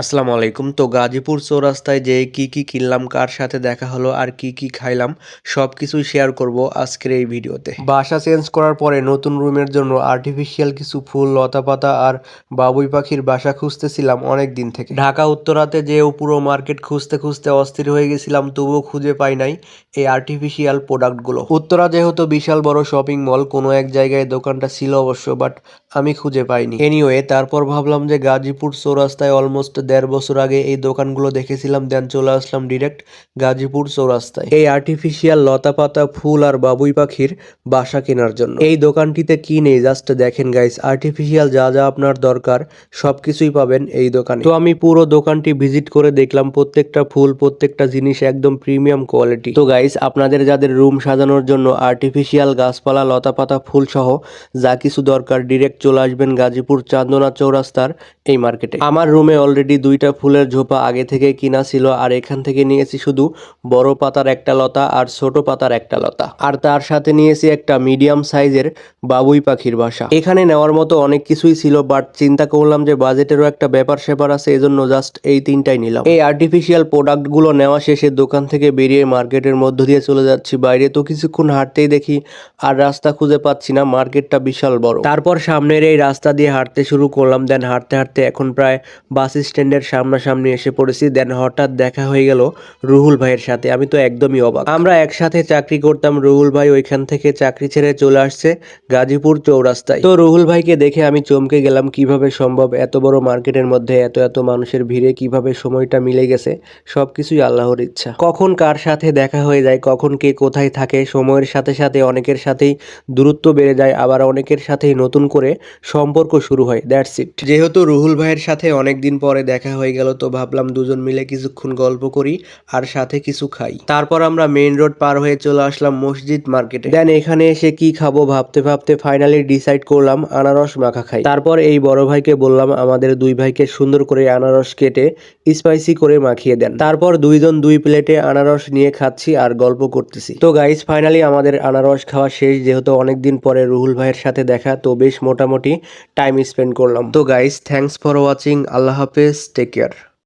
আসসালামু আলাইকুম। তো গাজীপুর চৌরাস্তায় যে কি কি কিনলাম, কার সাথে দেখা হলো আর কি কি খাইলাম সব কিছুই শেয়ার করব আজকের এই ভিডিওতে। বাসা চেঞ্জ করার পরে নতুন রুমের জন্য আর্টিফিশিয়াল কিছু ফুল লতা পাতা আর বাবুই পাখির বাসা খুঁজতেছিলাম অনেক দিন থেকে। ঢাকা, উত্তরাতে যেও পুরো মার্কেট খুঁজতে খুঁজতে অস্থির হয়ে গেছিলাম, তবুও খুঁজে পাই নাই এই আর্টিফিশিয়াল প্রোডাক্টগুলো উত্তরা যেহেতু বিশাল বড় শপিং মল কোনো এক জায়গায় দোকানটা ছিল অবশ্য বাট আমি খুঁজে পাইনি। এনিওয়ে তারপর ভাবলাম যে গাজীপুর চৌরাস্তায় অলমোস্ট দেড় বছর আগে এই দোকানগুলো দেখেছিলাম দেন চলে আসলাম ডিরেক্ট গাজীপুর চৌরাস্তায়। এই আর্টিফিশিয়াল লতা পাতা ফুল আর বাবুই পাখির বাসা কেনার জন্য। এই দোকানটিতে কি নেই জাস্ট দেখেন গাইস আর্টিফিশিয়াল যা যা আপনার দরকার, সবকিছুই পাবেন এই দোকানে। তো আমি পুরো দোকানটি ভিজিট করে দেখলাম, প্রত্যেকটা ফুল, প্রত্যেকটা জিনিস একদম প্রিমিয়াম কোয়ালিটি তো গাইস আপনাদের যাদের রুম সাজানোর জন্য আর্টিফিশিয়াল গাছপালা লতা পাতা ফুল সহ যা কিছু দরকার ডিরেক্ট চলে আসবেন গাজীপুর চান্দনা চৌরাস্তার এই মার্কেটে। আমার রুমে অলরেডি দুইটা ফুলের ঝোপা আগে থেকে কিনা ছিল, আর এখান থেকে নিয়েছি শুধু বড় পাতার একটা লতা আর ছোট পাতার একটা লতা। আর তার সাথে নিয়েছি একটা মিডিয়াম সাইজের বাবুই পাখির বাসা। এখানে নেওয়ার মতো অনেক কিছুই ছিল বাট চিন্তা করলাম যে বাজেটেরও একটা ব্যাপার স্যাপার আছে, এজন্য জাস্ট এই তিনটাই নিলাম। এই আর্টিফিশিয়াল প্রোডাক্টগুলো নেওয়া শেষে দোকান থেকে বেরিয়ে মার্কেটের মধ্য দিয়ে চলে যাচ্ছি। বাইরে তো কিছুক্ষণ হাঁটতেই দেখি, আর রাস্তা খুঁজে পাচ্ছি না, মার্কেটটা বিশাল বড়। তারপর সামনের এই রাস্তা দিয়ে হাঁটতে শুরু করলাম দেন হাঁটতে হাঁটতে এখন প্রায় বাস স্ট্যান্ডের সামনাসামনি এসে পড়েছি। দেন হঠাৎ দেখা হয়ে গেল রুহুল ভাইয়ের সাথে। আমি তো একদমই অবাক। আমরা একসাথে চাকরি করতাম, রুহুল ভাই ওইখান থেকে চাকরি ছেড়ে চলে আসছে গাজীপুর চৌরাস্তায়। তো রুহুল ভাইকে দেখে আমি চমকে গেলাম, কীভাবে সম্ভব এত বড় মার্কেটের মধ্যে এত এত মানুষের ভিড়ে কীভাবে সময়টা মিলে গেছে সব কিছুই আল্লাহর ইচ্ছা। কখন কার সাথে দেখা হয়ে যায়, কখন কে কোথায় থাকে, সময়ের সাথে সাথে অনেকের সাথেই দূরত্ব বেড়ে যায়, আবার অনেকের সাথেই নতুন করে সম্পর্ক শুরু হয় দ্যাটস ইট যেহেতু রুহুল ভাইয়ের সাথে অনেক দিন পরে দেখা হয়ে গেল, তো ভাবলাম দুজন মিলে কিছুক্ষণ গল্প করি আর সাথে কিছু খাই। তারপর আমরা মেইন রোড পার হয়ে চলে আসলাম মসজিদ মার্কেটে। দেন এখানে এসে কি খাব ভাবতে ভাবতে ফাইনালি ডিসাইড করলাম আনারস মাখা খাই। তারপর এই বড় ভাইকে বললাম আমাদের দুই ভাইকে সুন্দর করে আনারস কেটে স্পাইসি করে মাখিয়ে দেন। তারপর দুইজন দুই প্লেটে আনারস নিয়ে খাচ্ছি আর গল্প করতেছি। তো গাইস ফাইনালি আমাদের আনারস খাওয়া শেষ, যেহেতু অনেকদিন পরে রুহুল ভাইয়ের সাথে দেখা, তো বেশ মোটামুটি টাইম স্পেন্ড করলাম। তো গাইস থ্যাংকস ফর ওয়াচিং আল্লাহ হাফেজ টেক কেয়ার